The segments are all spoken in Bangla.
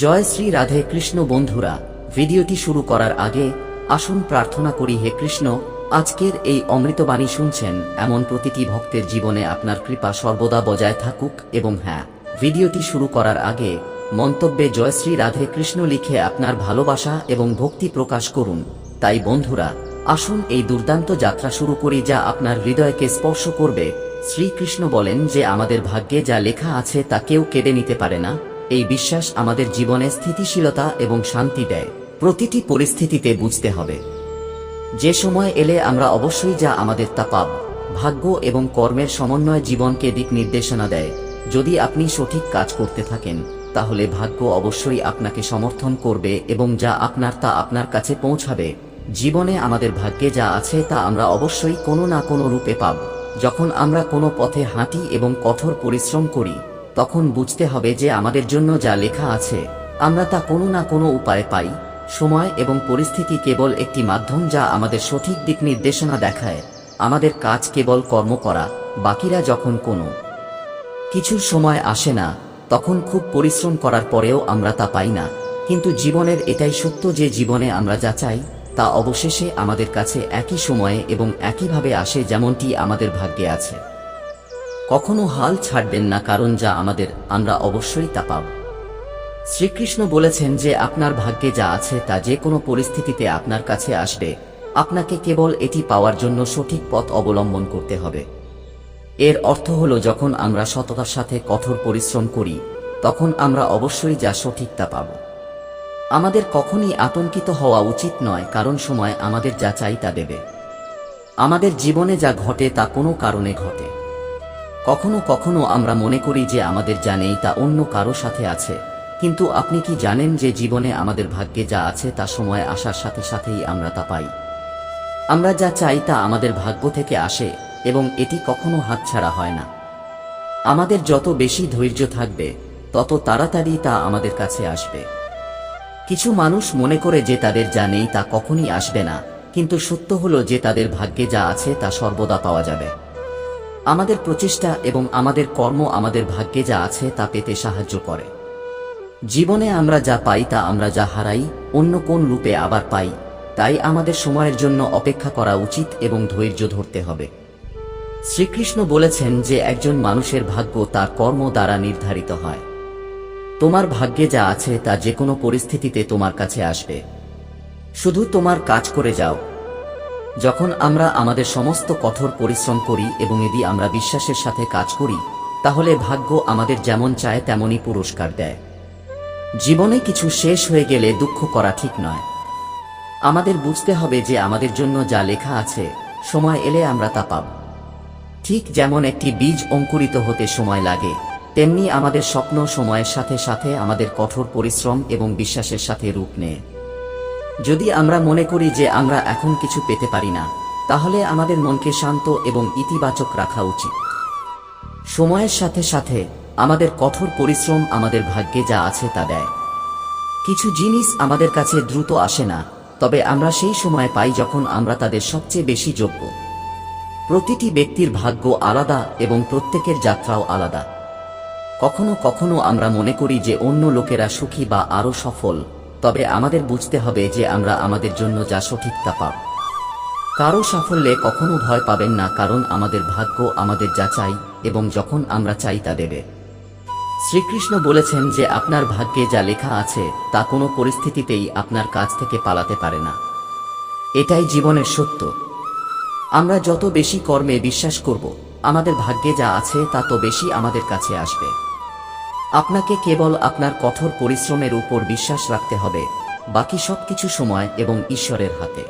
জয় শ্রী রাধে কৃষ্ণ বন্ধুরা, ভিডিওটি শুরু করার আগে আসুন প্রার্থনা করি, হে কৃষ্ণ, আজকের এই অমৃতবাণী শুনছেন এমন প্রতিটি ভক্তের জীবনে আপনার কৃপা সর্বদা বজায় থাকুক এবং হ্যাঁ ভিডিওটি শুরু করার আগে মন্তব্যে জয় শ্রী রাধে কৃষ্ণ লিখে আপনার ভালোবাসা এবং ভক্তি প্রকাশ করুন। তাই বন্ধুরা, আসুন এই দুর্দান্ত যাত্রা শুরু করি যা আপনার হৃদয়কে স্পর্শ করবে। শ্রীকৃষ্ণ বলেন যে আমাদের ভাগ্যে যা লেখা আছে তা কেউ কেড়ে নিতে পারে না। এই বিশ্বাস আমাদের জীবনে স্থিতিশীলতা এবং শান্তি দেয়। প্রতিটি পরিস্থিতিতে বুঝতে হবে। যে সময় এলে আমরা অবশ্যই যা আমাদের তা পাব। ভাগ্য এবং কর্মের সমন্বয় জীবনকে দিক নির্দেশনা দেয়। যদি আপনি সঠিক কাজ করতে থাকেন, তাহলে ভাগ্য অবশ্যই আপনাকে সমর্থন করবে এবং যা আপনার তা আপনার কাছে পৌঁছাবে। জীবনে আমাদের ভাগ্যে যা আছে তা আমরা অবশ্যই কোনো না কোনো রূপে পাব। যখন আমরা কোনো পথে হাঁটি এবং কঠোর পরিশ্রম করি তখন বুঝতে হবে যে আমাদের জন্য যা লেখা আছে, আমরা তা কোনো না কোনো উপায়ে পাই, সময় এবং পরিস্থিতি কেবল একটি মাধ্যম যা আমাদের সঠিক দিক নির্দেশনা দেখায়, আমাদের কাজ কেবল কর্ম করা, বাকিরা যখন কোনো কিছু সময় আসে না, তখন খুব পরিশ্রম করার পরেও আমরা তা পাই না, কিন্তু জীবনের এটাই সত্য যে জীবনে আমরা যা চাই, তা অবশেষে আমাদের কাছে একই সময়ে এবং একইভাবে আসে যেমনটি আমাদের ভাগ্যে আছে। কখনো হাল ছাড়বেন না, কারণ যা আমাদের, আমরা অবশ্যই তা পাব। শ্রীকৃষ্ণ বলেছেন যে, আপনার ভাগ্যে যা আছে, তা যে কোনো পরিস্থিতিতে আপনার কাছে আসবে। আপনাকে কেবল এটি পাওয়ার জন্য সঠিক পথ অবলম্বন করতে হবে। এর অর্থ হল, যখন আমরা সততার সাথে কঠোর পরিশ্রম করি, তখন আমরা অবশ্যই যা সঠিক তা পাব। আমাদের কখনই আতঙ্কিত হওয়া উচিত নয়, কারণ সময় আমাদের যা চাই তা দেবে। আমাদের জীবনে যা ঘটে, তা কোনো কারণে ঘটে। কখনো কখনো আমরা মনে করি যে আমাদের যা নেই তা অন্য কারও সাথে আছে। কিন্তু আপনি কি জানেন যে জীবনে আমাদের ভাগ্যে যা আছে তা সময় আসার সাথে সাথেই আমরা তা পাই? আমরা যা চাই তা আমাদের ভাগ্য থেকে আসে এবং এটি কখনো হাতছাড়া হয় না। আমাদের যত বেশি ধৈর্য থাকবে, তত তাড়াতাড়ি তা আমাদের কাছে আসবে। কিছু মানুষ মনে করে যে তাদের যা নেই তা কখনই আসবে না, কিন্তু সত্য হলো যে তাদের ভাগ্যে যা আছে তা সর্বদা পাওয়া যাবে। আমাদের প্রচেষ্টা এবং আমাদের কর্ম আমাদের ভাগ্যে যা আছে তা পেতে সাহায্য করে। জীবনে আমরা যা পাই তা আমরা যা হারাই, অন্য কোন রূপে আবার পাই, তাই আমাদের সময়ের জন্য অপেক্ষা করা উচিত এবং ধৈর্য ধরতে হবে। শ্রীকৃষ্ণ বলেছেন যে একজন মানুষের ভাগ্য তার কর্ম দ্বারা নির্ধারিত হয়। তোমার ভাগ্যে যা আছে তা যে কোনো পরিস্থিতিতে তোমার কাছে আসবে। শুধু তোমার কাজ করে যাও যখন আমরা আমাদের সমস্ত কঠোর পরিশ্রম করি এবং এদি আমরা বিশ্বাসের সাথে কাজ করি, তাহলে ভাগ্য আমাদের যেমন চায় তেমনই পুরস্কার দেয়। জীবনে কিছু শেষ হয়ে গেলে দুঃখ করা ঠিক নয়। আমাদের বুঝতে হবে যে আমাদের জন্য যা লেখা আছে, সময় এলে আমরা তা পাব। ঠিক যেমন একটি বীজ অঙ্কুরিত হতে সময় লাগে, তেমনি আমাদের স্বপ্ন সময়ের সাথে সাথে আমাদের কঠোর পরিশ্রম এবং বিশ্বাসের সাথে রূপ নেয়। যদি আমরা মনে করি যে আমরা এখন কিছু পেতে পারি না, তাহলে আমাদের মনকে শান্ত এবং ইতিবাচক রাখা উচিত। সময়ের সাথে সাথে আমাদের কঠোর পরিশ্রম আমাদের ভাগ্যে যা আছে তা দেয়। কিছু জিনিস আমাদের কাছে দ্রুত আসে না, তবে আমরা সেই সময় পাই যখন আমরা তাদের সবচেয়ে বেশি যোগ্য। প্রতিটি ব্যক্তির ভাগ্য আলাদা এবং প্রত্যেকের যাত্রাও আলাদা। কখনো কখনো আমরা মনে করি যে অন্য লোকেরা সুখী বা আরও সফল তবে আমাদের বুঝতে হবে যে আমরা আমাদের জন্য যা সঠিক তা পাব। কারও সাফল্যে কখনো ভয় পাবেন না, কারণ আমাদের ভাগ্য আমাদের যা চাই এবং যখন আমরা চাই তা দেবে। শ্রীকৃষ্ণ বলেছেন যে আপনার ভাগ্যে যা লেখা আছে, তা কোনো পরিস্থিতিতেই আপনার কাছ থেকে পালাতে পারে না। এটাই জীবনের সত্য। আমরা যত বেশি কর্মে বিশ্বাস করব, আমাদের ভাগ্যে যা আছে তা তো বেশি আমাদের কাছে আসবে। আপনাকে কেবল আপনার কঠোর পরিশ্রমের উপর বিশ্বাস রাখতে হবে, বাকি সবকিছু সময় এবং ঈশ্বরের হাতে।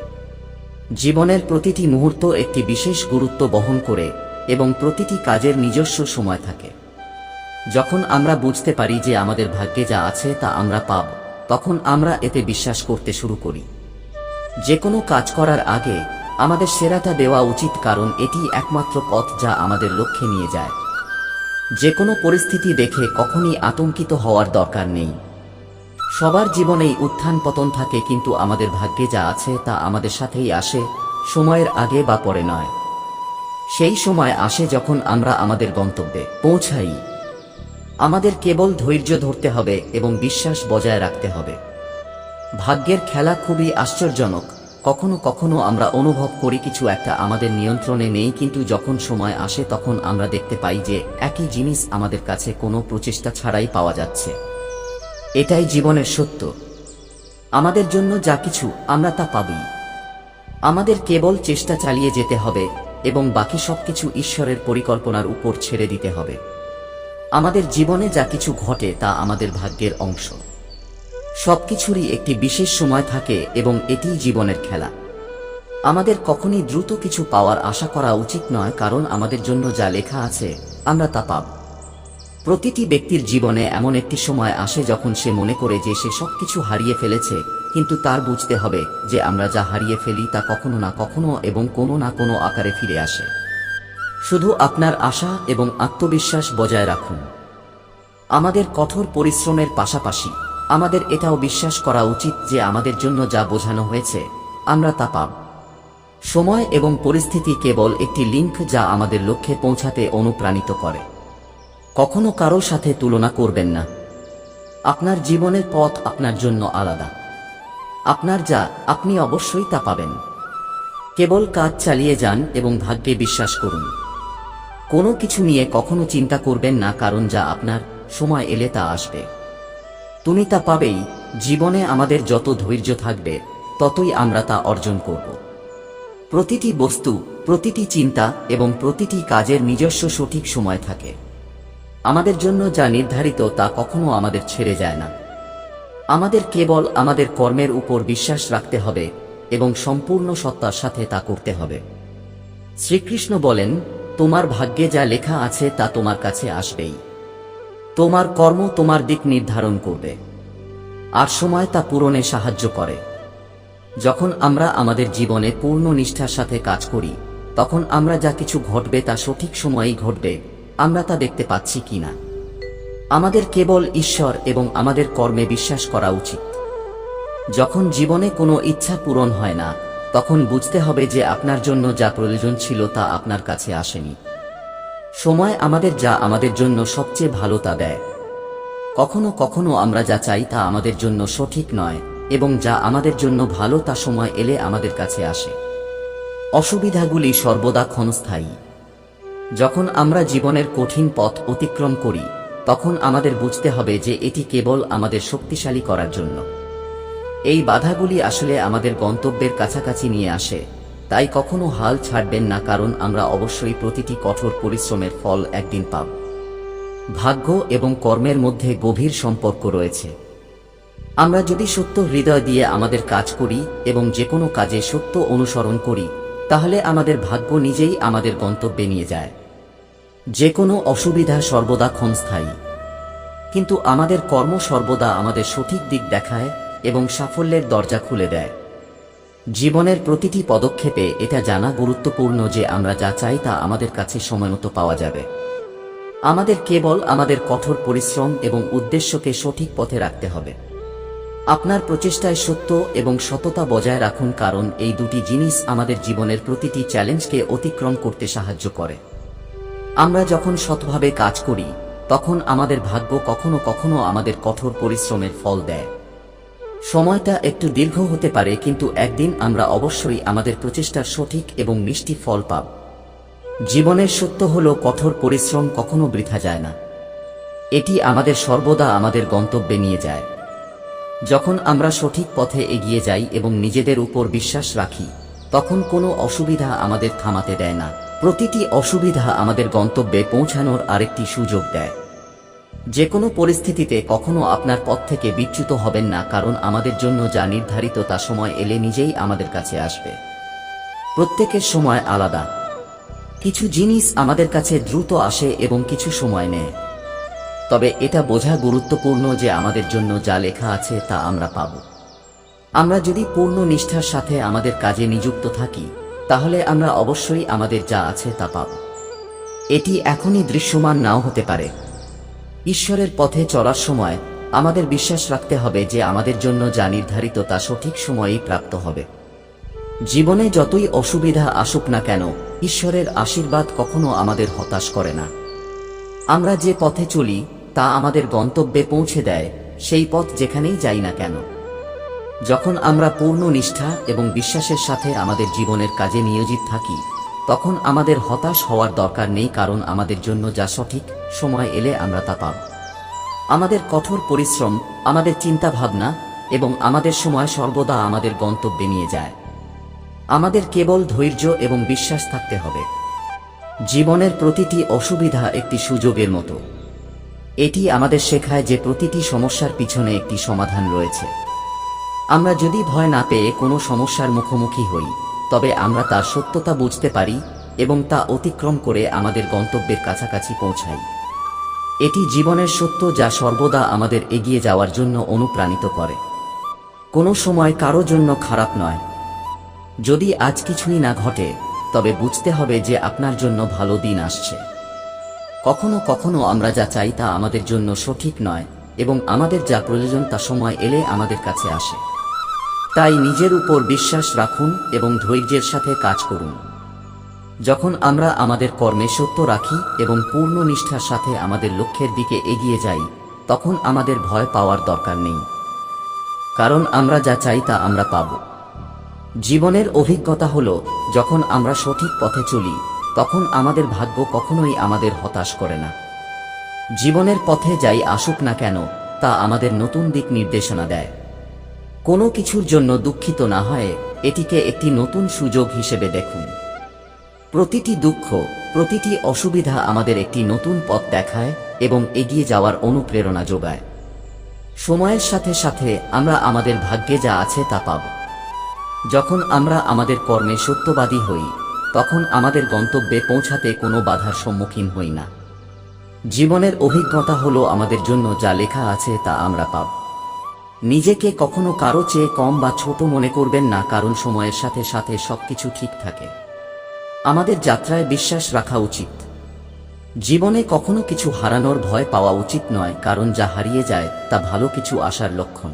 জীবনের প্রতিটি মুহূর্ত একটি বিশেষ গুরুত্ব বহন করে এবং প্রতিটি কাজের নিজস্ব সময় থাকে। যখন আমরা বুঝতে পারি যে আমাদের ভাগ্যে যা আছে তা আমরা পাব, তখন আমরা এতে বিশ্বাস করতে শুরু করি। যে কোনো কাজ করার আগে আমাদের সেরাটা দেওয়া উচিত কারণ এটি একমাত্র পথ যা আমাদের লক্ষ্যে নিয়ে যায়। যে কোনো পরিস্থিতি দেখে কখনই আতঙ্কিত হওয়ার দরকার নেই। সবার জীবনেই উত্থান পতন থাকে কিন্তু আমাদের ভাগ্যে যা আছে তা আমাদের সাথেই আসে, সময়ের আগে বা পরে নয়। সেই সময় আসে যখন আমরা আমাদের গন্তব্যে পৌঁছাই। আমাদের কেবল ধৈর্য ধরতে হবে এবং বিশ্বাস বজায় রাখতে হবে। ভাগ্যের খেলা খুবই আশ্চর্যজনক। কখনো কখনো আমরা অনুভব করি কিছু একটা আমাদের নিয়ন্ত্রণে নেই, কিন্তু যখন সময় আসে তখন আমরা দেখতে পাই যে একই জিনিস আমাদের কাছে কোনো প্রচেষ্টা ছাড়াই পাওয়া যাচ্ছে। এটাই জীবনের সত্য। আমাদের জন্য যা কিছু আমরা তা পাবই। আমাদের কেবল চেষ্টা চালিয়ে যেতে হবে এবং বাকি সবকিছু ঈশ্বরের পরিকল্পনার উপর ছেড়ে দিতে হবে। আমাদের জীবনে যা কিছু ঘটে তা আমাদের ভাগ্যের অংশ। সবকিছুরই একটি বিশেষ সময় থাকে এবং এটিই জীবনের খেলা। আমাদের কখনই দ্রুত কিছু পাওয়ার আশা করা উচিত নয়, কারণ আমাদের জন্য যা লেখা আছে, আমরা তা পাব। প্রতিটি ব্যক্তির জীবনে এমন একটি সময় আসে যখন সে মনে করে যে সে সবকিছু হারিয়ে ফেলেছে, কিন্তু তার বুঝতে হবে যে আমরা যা হারিয়ে ফেলি তা কখনো না কখনো এবং কোনো না কোনো আকারে ফিরে আসে। শুধু আপনার আশা এবং আত্মবিশ্বাস বজায় রাখুন। আমাদের কঠোর পরিশ্রমের পাশাপাশি আমাদের এটাও বিশ্বাস করা উচিত যে আমাদের জন্য যা বোঝানো হয়েছে, আমরা তা পাব। সময় এবং পরিস্থিতি কেবল একটি লিঙ্ক যা আমাদের লক্ষ্যে পৌঁছাতে অনুপ্রাণিত করে। কখনো কারও সাথে তুলনা করবেন না। আপনার জীবনের পথ আপনার জন্য আলাদা। আপনার যা, আপনি অবশ্যই তা পাবেন। কেবল কাজ চালিয়ে যান এবং ভাগ্যে বিশ্বাস করুন। কোনো কিছু নিয়ে কখনো চিন্তা করবেন না, কারণ যা আপনার, সময় এলে তা আসবে। তুমি তা পাবেই, জীবনে আমাদের যত ধৈর্য থাকবে, ততই আমরা তা অর্জন করব। প্রতিটি বস্তু, প্রতিটি চিন্তা এবং প্রতিটি কাজের নিজস্ব সঠিক সময় থাকে। আমাদের জন্য যা নির্ধারিত তা কখনো আমাদের ছেড়ে যায় না। আমাদের কেবল আমাদের কর্মের উপর বিশ্বাস রাখতে হবে এবং সম্পূর্ণ সত্তার সাথে তা করতে হবে। শ্রীকৃষ্ণ বলেন, তোমার ভাগ্যে যা লেখা আছে তা তোমার কাছে আসবেই। তোমার কর্ম তোমার দিক নির্ধারণ করবে। আর সময় তা পূরণে সাহায্য করে। যখন আমরা আমাদের জীবনে পূর্ণ নিষ্ঠার সাথে কাজ করি, তখন আমরা যা কিছু ঘটবে তা সঠিক সময়েই ঘটবে, আমরা তা দেখতে পাচ্ছি কিনা আমাদের কেবল ঈশ্বর এবং আমাদের কর্মে বিশ্বাস করা উচিত। যখন জীবনে কোনো ইচ্ছা পূরণ হয় না, তখন বুঝতে হবে যে আপনার জন্য যা প্রয়োজন ছিল তা আপনার কাছে আসেনি। সময় আমাদের যা আমাদের জন্য সবচেয়ে ভালো তা দেয়। কখনো কখনো আমরা যা চাই তা আমাদের জন্য সঠিক নয়, এবং যা আমাদের জন্য ভালো তা সময় এলে আমাদের কাছে আসে। অসুবিধাগুলি সর্বদা ক্ষণস্থায়ী। যখন আমরা জীবনের কঠিন পথ অতিক্রম করি, তখন আমাদের বুঝতে হবে যে এটি কেবল আমাদের শক্তিশালী করার জন্য। এই বাধাগুলি আসলে আমাদের গন্তব্যের কাছাকাছি নিয়ে আসে। তাই কখনো হাল ছাড়বেন না, কারণ আমরা অবশ্যই প্রতিটি কঠোর পরিশ্রমের ফল একদিন পাব। ভাগ্য এবং কর্মের মধ্যে গভীর সম্পর্ক রয়েছে। আমরা যদি সত্য হৃদয় দিয়ে আমাদের কাজ করি এবং যে কোনো কাজে সত্য অনুসরণ করি, তাহলে আমাদের ভাগ্য নিজেই আমাদের গন্তব্যে নিয়ে যায়। যে কোনো অসুবিধা সর্বদা ক্ষণস্থায়ী। কিন্তু আমাদের কর্ম সর্বদা আমাদের সঠিক দিক দেখায় এবং সাফল্যের দরজা খুলে দেয়। জীবনের প্রতিটি পদক্ষেপে এটা জানা গুরুত্বপূর্ণ যে আমরা যা চাই তা আমাদের কাছে সময়মতো পাওয়া যাবে। আমাদের কেবল আমাদের কঠোর পরিশ্রম এবং উদ্দেশ্যকে সঠিক পথে রাখতে হবে। আপনার প্রচেষ্টায় সত্য এবং সততা বজায় রাখুন কারণ এই দুটি জিনিস আমাদের জীবনের প্রতিটি চ্যালেঞ্জকে অতিক্রম করতে সাহায্য করে। আমরা যখন সৎভাবে কাজ করি, তখন আমাদের ভাগ্য কখনো কখনো আমাদের কঠোর পরিশ্রমের ফল দেয়। সময়টা একটু দীর্ঘ হতে পারে, কিন্তু একদিন আমরা অবশ্যই আমাদের প্রচেষ্টার সঠিক এবং মিষ্টি ফল পাব। জীবনের সত্য হল, কঠোর পরিশ্রম কখনো বৃথা যায় না। এটি আমাদের সর্বদা আমাদের গন্তব্যে নিয়ে যায়। যখন আমরা সঠিক পথে এগিয়ে যাই এবং নিজেদের উপর বিশ্বাস রাখি, তখন কোনো অসুবিধা আমাদের থামাতে দেয় না। প্রতিটি অসুবিধা আমাদের গন্তব্যে পৌঁছানোর আরেকটি সুযোগ দেয়। যে কোনো পরিস্থিতিতে কখনো আপনার পথ থেকে বিচ্যুত হবেন না, কারণ আমাদের জন্য যা নির্ধারিত তা সময় এলে নিজেই আমাদের কাছে আসবে। প্রত্যেকের সময় আলাদা। কিছু জিনিস আমাদের কাছে দ্রুত আসে এবং কিছু সময় নেয়। তবে এটা বোঝা গুরুত্বপূর্ণ যে আমাদের জন্য যা লেখা আছে তা আমরা পাব। আমরা যদি পূর্ণ নিষ্ঠার সাথে আমাদের কাজে নিযুক্ত থাকি, তাহলে আমরা অবশ্যই আমাদের যা আছে তা পাব। এটি এখনই দৃশ্যমান নাও হতে পারে। ঈশ্বরের পথে চলার সময় আমাদের বিশ্বাস রাখতে হবে যে আমাদের জন্য যা নির্ধারিত তা সঠিক সময়েই প্রাপ্ত হবে। জীবনে যতই অসুবিধা আসুক না কেন, ঈশ্বরের আশীর্বাদ কখনো আমাদের হতাশ করে না। আমরা যে পথে চলি, তা আমাদের গন্তব্যে পৌঁছে দেয়, সেই পথ যেখানেই যাই না কেন। যখন আমরা পূর্ণ নিষ্ঠা এবং বিশ্বাসের সাথে আমাদের জীবনের কাজে নিয়োজিত থাকি তখন আমাদের হতাশ হওয়ার দরকার নেই কারণ আমাদের জন্য যা সঠিক, সময় এলে আমরা তা পাব। আমাদের কঠোর পরিশ্রম, আমাদের চিন্তা ভাবনা এবং আমাদের সময় সর্বদা আমাদের গন্তব্যে নিয়ে যায়। আমাদের কেবল ধৈর্য এবং বিশ্বাস থাকতে হবে। জীবনের প্রতিটি অসুবিধা একটি সুযোগের মতো। এটি আমাদের শেখায় যে প্রতিটি সমস্যার পিছনে একটি সমাধান রয়েছে। আমরা যদি ভয় না পেয়ে কোনো সমস্যার মুখোমুখি হই তবে আমরা তার সত্যতা বুঝতে পারি এবং তা অতিক্রম করে আমাদের গন্তব্যের কাছাকাছি পৌঁছাই। এটি জীবনের সত্য যা সর্বদা আমাদের এগিয়ে যাওয়ার জন্য অনুপ্রাণিত করে। কোনো সময় কারও জন্য খারাপ নয়। যদি আজ কিছুই না ঘটে, তবে বুঝতে হবে যে আপনার জন্য ভালো দিন আসছে। কখনো কখনো আমরা যা চাই তা আমাদের জন্য সঠিক নয় এবং আমাদের যা প্রয়োজন তা সময় এলে আমাদের কাছে আসে। তাই নিজের উপর বিশ্বাস রাখুন এবং ধৈর্যের সাথে কাজ করুন। যখন আমরা আমাদের কর্মে সত্য রাখি এবং পূর্ণ নিষ্ঠার সাথে আমাদের লক্ষ্যের দিকে এগিয়ে যাই, তখন আমাদের ভয় পাওয়ার দরকার নেই। কারণ আমরা যা চাই তা আমরা পাব। জীবনের অভিজ্ঞতা হল, যখন আমরা সঠিক পথে চলি, তখন আমাদের ভাগ্য কখনোই আমাদের হতাশ করে না। জীবনের পথে যাই আসুক না কেন, তা আমাদের নতুন দিক নির্দেশনা দেয়। কোনো কিছুর জন্য দুঃখিত না হয়, এটিকে একটি নতুন সুযোগ হিসেবে দেখুন। প্রতিটি দুঃখ, প্রতিটি অসুবিধা আমাদের একটি নতুন পথ দেখায় এবং এগিয়ে যাওয়ার অনুপ্রেরণা যোগায়। সময়ের সাথে সাথে আমরা আমাদের ভাগ্যে যা আছে তা পাব। যখন আমরা আমাদের কর্মে সত্যবাদী হই, তখন আমাদের গন্তব্যে পৌঁছাতে কোনো বাধার সম্মুখীন হই না। জীবনের অভিজ্ঞতা হলো আমাদের জন্য যা লেখা আছে তা আমরা পাব। নিজেকে কখনো কারও চেয়ে কম বা ছোট মনে করবেন না, কারণ সময়ের সাথে সাথে সবকিছু ঠিক থাকে। আমাদের যাত্রায় বিশ্বাস রাখা উচিত। জীবনে কখনো কিছু হারানোর ভয় পাওয়া উচিত নয়, কারণ যা হারিয়ে যায়, তা ভালো কিছু আসার লক্ষণ।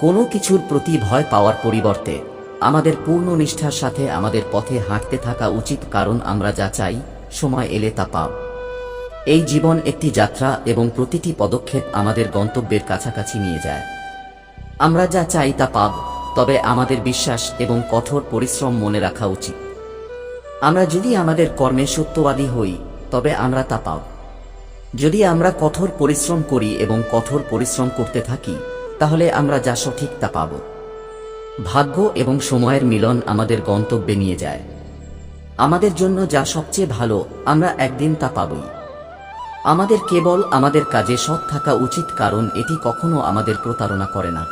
কোনো কিছুর প্রতি ভয় পাওয়ার পরিবর্তে, আমাদের পূর্ণ নিষ্ঠার সাথে আমাদের পথে হাঁটতে থাকা উচিত, কারণ আমরা যা চাই, সময় এলে তা পাব। এই জীবন একটি যাত্রা এবং প্রতিটি পদক্ষেপ আমাদের গন্তব্যের কাছাকাছি নিয়ে যায়। আমরা যা চাই তা পাব, তবে আমাদের বিশ্বাস এবং কঠোর পরিশ্রম মনে রাখা উচিত। আমরা যদি আমাদের কর্মে সত্যবাদী হই, তবে আমরা তা পাব। যদি আমরা কঠোর পরিশ্রম করি এবং কঠোর পরিশ্রম করতে থাকি, তাহলে আমরা যা সঠিক তা পাব। ভাগ্য এবং সময়ের মিলন আমাদের গন্তব্যে নিয়ে যায়। আমাদের জন্য যা সবচেয়ে ভালো, আমরা একদিন তা পাবই। আমাদের কেবল আমাদের কাজে সৎ থাকা উচিত, কারণ এটি কখনো আমাদের প্রতারণা করে না।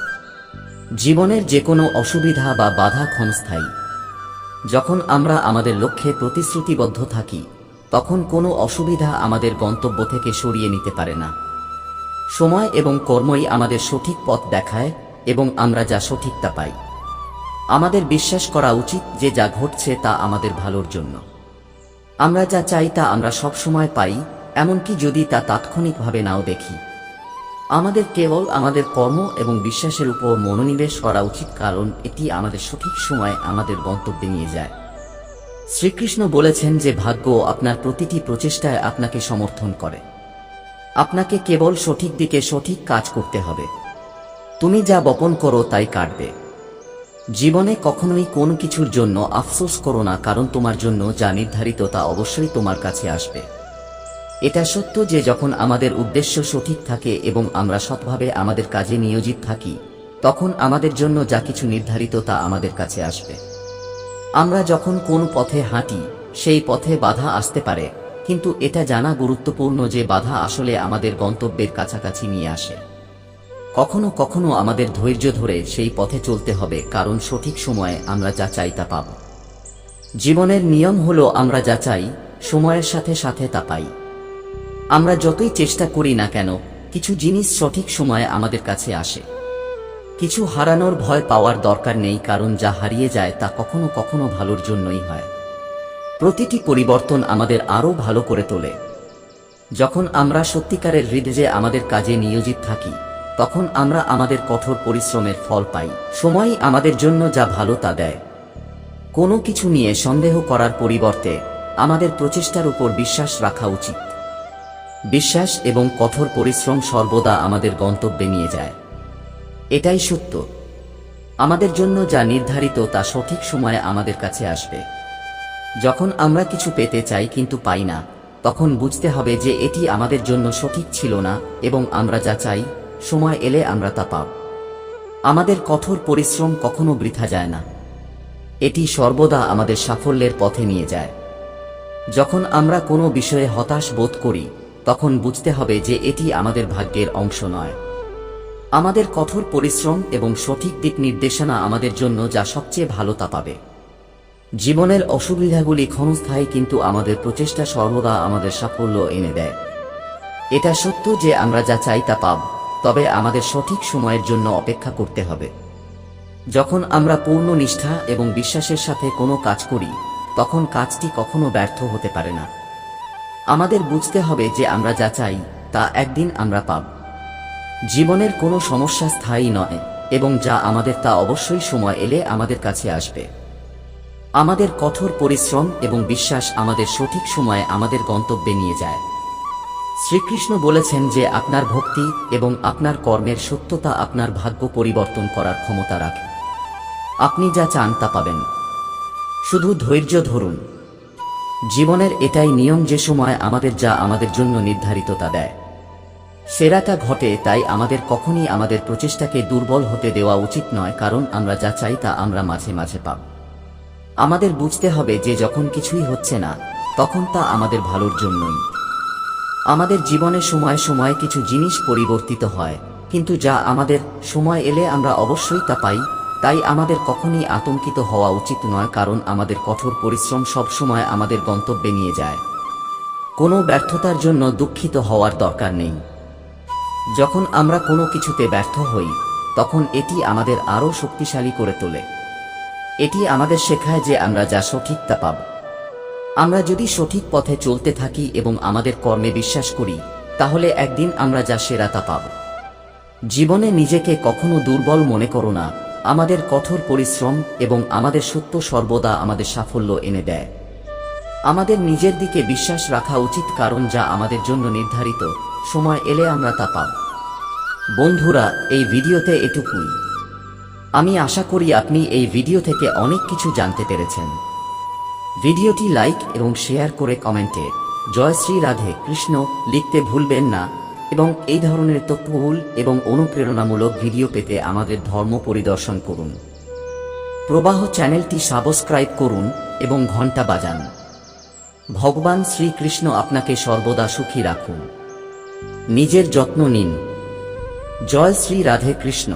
জীবনের যে কোনো অসুবিধা বা বাধা ক্ষণস্থায়ী। যখন আমরা আমাদের লক্ষ্যে প্রতিশ্রুতিবদ্ধ থাকি, তখন কোনো অসুবিধা আমাদের গন্তব্য থেকে সরিয়ে নিতে পারে না। সময় এবং কর্মই আমাদের সঠিক পথ দেখায় এবং আমরা যা সঠিক তা পাই। আমাদের বিশ্বাস করা উচিত যে যা ঘটছে তা আমাদের ভালোর জন্য। আমরা যা চাই তা আমরা সবসময় পাই এমনকি যদি তা তাৎক্ষণিকভাবে নাও দেখি। আমাদের কেবল আমাদের কর্ম এবং বিশ্বাসের উপর মনোনিবেশ করা উচিত, কারণ এটি আমাদের সঠিক সময় আমাদের গন্তব্যে নিয়ে যায়। শ্রীকৃষ্ণ বলেছেন যে ভাগ্য আপনার প্রতিটি প্রচেষ্টায় আপনাকে সমর্থন করে। আপনাকে কেবল সঠিক দিকে সঠিক কাজ করতে হবে। তুমি যা বপন করো তাই কাটবে। জীবনে কখনোই কোনো কিছুর জন্য আফসোস করো না, কারণ তোমার জন্য যা নির্ধারিত তা অবশ্যই তোমার কাছে আসবে। এটা সত্য যে যখন আমাদের উদ্দেশ্য সঠিক থাকে এবং আমরা সৎভাবে আমাদের কাজে নিয়োজিত থাকি, তখন আমাদের জন্য যা কিছু নির্ধারিত তা আমাদের কাছে আসবে। আমরা যখন কোন পথে হাঁটি, সেই পথে বাধা আসতে পারে, কিন্তু এটা জানা গুরুত্বপূর্ণ যে বাধা আসলে আমাদের গন্তব্যের কাছাকাছি নিয়ে আসে। কখনো কখনো আমাদের ধৈর্য ধরে সেই পথে চলতে হবে, কারণ সঠিক সময়ে আমরা যা চাই তা পাব। জীবনের নিয়ম হলো আমরা যা চাই, সময়ের সাথে সাথে তা পাই। আমরা যতই চেষ্টা করি না কেন, কিছু জিনিস সঠিক সময়ে আমাদের কাছে আসে। কিছু হারানোর ভয় পাওয়ার দরকার নেই, কারণ যা হারিয়ে যায় তা কখনো কখনো ভালোর জন্যই হয়। প্রতিটি পরিবর্তন আমাদের আরও ভালো করে তোলে। যখন আমরা সত্যিকারের হৃদয়ে আমাদের কাজে নিয়োজিত থাকি, তখন আমরা আমাদের কঠোর পরিশ্রমের ফল পাই, সময়ই আমাদের জন্য যা ভালো তা দেয়। কোনো কিছু নিয়ে সন্দেহ করার পরিবর্তে আমাদের প্রচেষ্টার উপর বিশ্বাস রাখা উচিত। বিশ্বাস এবং কঠোর পরিশ্রম সর্বদা আমাদের গন্তব্যে নিয়ে যায়। এটাই সত্য। আমাদের জন্য যা নির্ধারিত তা সঠিক সময়ে আমাদের কাছে আসবে। যখন আমরা কিছু পেতে চাই কিন্তু পাই না, তখন বুঝতে হবে যে এটি আমাদের জন্য সঠিক ছিল না এবং আমরা যা চাই, সময় এলে আমরা তা পাব। আমাদের কঠোর পরিশ্রম কখনো বৃথা যায় না। এটি সর্বদা আমাদের সাফল্যের পথে নিয়ে যায়। যখন আমরা কোনো বিষয়ে হতাশ বোধ করি তখন বুঝতে হবে যে এটি আমাদের ভাগ্যের অংশ নয়। আমাদের কঠোর পরিশ্রম এবং সঠিক দিক নির্দেশনা আমাদের জন্য যা সবচেয়ে ভালো তা পাবে। জীবনের অসুবিধাগুলি ক্ষণস্থায়ী কিন্তু আমাদের প্রচেষ্টা সর্বদা আমাদের সাফল্য এনে দেয়। এটা সত্য যে আমরা যা চাই তা পাব, তবে আমাদের সঠিক সময়ের জন্য অপেক্ষা করতে হবে। যখন আমরা পূর্ণ নিষ্ঠা এবং বিশ্বাসের সাথে কোনো কাজ করি, তখন কাজটি কখনো ব্যর্থ হতে পারে না। আমাদের বুঝতে হবে যে আমরা যা চাই, তা একদিন আমরা পাব। জীবনের কোনো সমস্যা স্থায়ী নয়, এবং যা আমাদের তা অবশ্যই সময় এলে আমাদের কাছে আসবে। আমাদের কঠোর পরিশ্রম এবং বিশ্বাস আমাদের সঠিক সময়ে আমাদের গন্তব্যে নিয়ে যায়। শ্রীকৃষ্ণ বলেছেন যে আপনার ভক্তি এবং আপনার কর্মের সত্যতা আপনার ভাগ্য পরিবর্তন করার ক্ষমতা রাখে। আপনি যা চান তা পাবেন। শুধু ধৈর্য ধরুন। জীবনের এটাই নিয়ম যে সময় আমাদের যা আমাদের জন্য নির্ধারিত তা দেয়। সেরাটা ঘটে তাই আমাদের কখনই আমাদের প্রচেষ্টাকে দুর্বল হতে দেওয়া উচিত নয়, কারণ আমরা যা চাই তা আমরা মাঝে মাঝে পাব। আমাদের বুঝতে হবে যে যখন কিছুই হচ্ছে না, তখন তা আমাদের ভালোর জন্যই। আমাদের জীবনে সময় সময় কিছু জিনিস পরিবর্তিত হয়, কিন্তু যা আমাদের সময় এলে আমরা অবশ্যই তা পাই তাই আমাদের কখনই আতঙ্কিত হওয়া উচিত নয়, কারণ আমাদের কঠোর পরিশ্রম সব সময় আমাদের গন্তব্যে নিয়ে যায়। কোনো ব্যর্থতার জন্য দুঃখিত হওয়ার দরকার নেই। যখন আমরা কোনো কিছুতে ব্যর্থ হই, তখন এটি আমাদের আরও শক্তিশালী করে তোলে। এটি আমাদের শেখায় যে আমরা যা সঠিক তা পাব। আমরা যদি সঠিক পথে চলতে থাকি এবং আমাদের কর্মে বিশ্বাস করি, তাহলে একদিন আমরা যা সেরা তা পাব। জীবনে নিজেকে কখনো দুর্বল মনে করো না আমাদের কঠোর পরিশ্রম এবং আমাদের সত্য সর্বদা আমাদের সাফল্য এনে দেয়। আমাদের নিজের দিকে বিশ্বাস রাখা উচিত কারণ যা আমাদের জন্য নির্ধারিত। সময় এলে আমরা তা পাব। বন্ধুরা, এই ভিডিওতে এটুকুই। আমি আশা করি আপনি এই ভিডিও থেকে অনেক কিছু জানতে পেরেছেন। ভিডিওটি লাইক এবং শেয়ার করে কমেন্টে জয় শ্রী রাধে কৃষ্ণ লিখতে ভুলবেন না। এবং এই ধরনের তথ্যবহুল এবং অনুপ্রেরণামূলক ভিডিও পেতে আমাদের ধর্ম পরিদর্শন করুন। প্রবাহ চ্যানেলটি সাবস্ক্রাইব করুন এবং ঘণ্টা বাজান। ভগবান শ্রীকৃষ্ণ আপনাকে সর্বদা সুখী রাখুন। নিজের যত্ন নিন। জয় শ্রী রাধে কৃষ্ণ।